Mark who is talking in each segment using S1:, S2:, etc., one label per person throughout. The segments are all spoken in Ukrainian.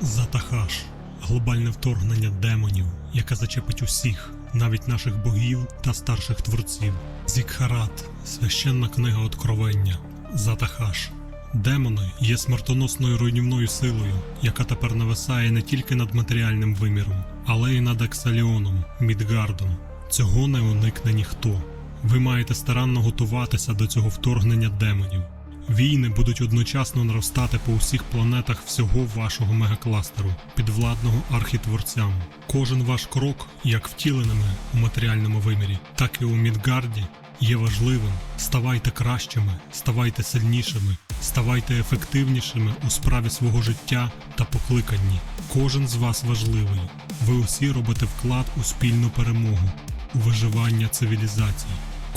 S1: Затахаш глобальне вторгнення демонів, яке зачепить усіх, навіть наших богів та старших творців. Зікхарат священна книга Откровення. Затахаш. Демони є смертоносною руйнівною силою, яка тепер нависає не тільки над матеріальним виміром, але й над Ексаліоном, Мідгардом. Цього не уникне ніхто. Ви маєте старанно готуватися до цього вторгнення демонів. Війни будуть одночасно наростати по усіх планетах всього вашого мегакластеру, підвладного архітворцям. Кожен ваш крок, як втіленими у матеріальному вимірі, так і у Мідгарді, є важливим. Ставайте кращими, ставайте сильнішими, ставайте ефективнішими у справі свого життя та покликанні. Кожен з вас важливий. Ви усі робите вклад у спільну перемогу, у виживання цивілізацій.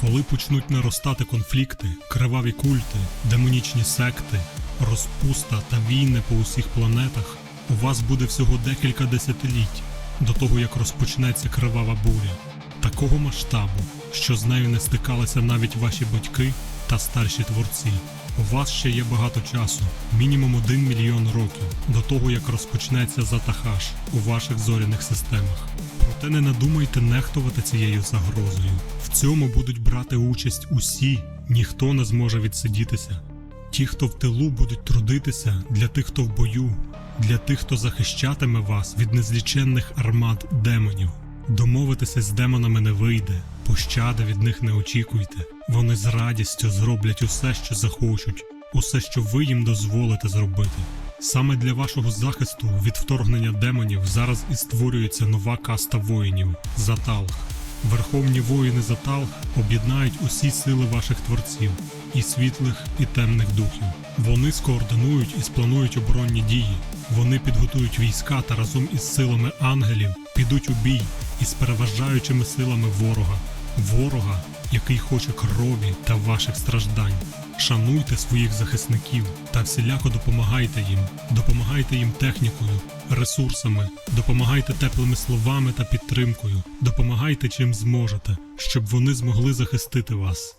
S1: Коли почнуть наростати конфлікти, криваві культи, демонічні секти, розпуста та війни по усіх планетах, у вас буде всього декілька десятиліть до того, як розпочнеться кривава буря, такого масштабу, що з нею не стикалися навіть ваші батьки та старші творці. У вас ще є багато часу, мінімум один мільйон років, до того як розпочнеться затахаш у ваших зоряних системах. Проте не надумайте нехтувати цією загрозою. В цьому будуть брати участь усі, ніхто не зможе відсидітися. Ті, хто в тилу будуть трудитися для тих, хто в бою, для тих, хто захищатиме вас від незліченних армад демонів. Домовитися з демонами не вийде, пощади від них не очікуйте. Вони з радістю зроблять усе, що захочуть, усе, що ви їм дозволите зробити. Саме для вашого захисту від вторгнення демонів зараз і створюється нова каста воїнів Заталх. Верховні воїни Заталх об'єднають усі сили ваших творців, і світлих, і темних духів. Вони скоординують і спланують оборонні дії. Вони підготують війська та разом із силами ангелів підуть у бій із переважаючими силами ворога, ворога, який хоче крові та ваших страждань. Шануйте своїх захисників та всіляко допомагайте їм, допомагайте їм технікою, ресурсами, допомагайте теплими словами та підтримкою, допомагайте чим зможете, щоб вони змогли захистити вас.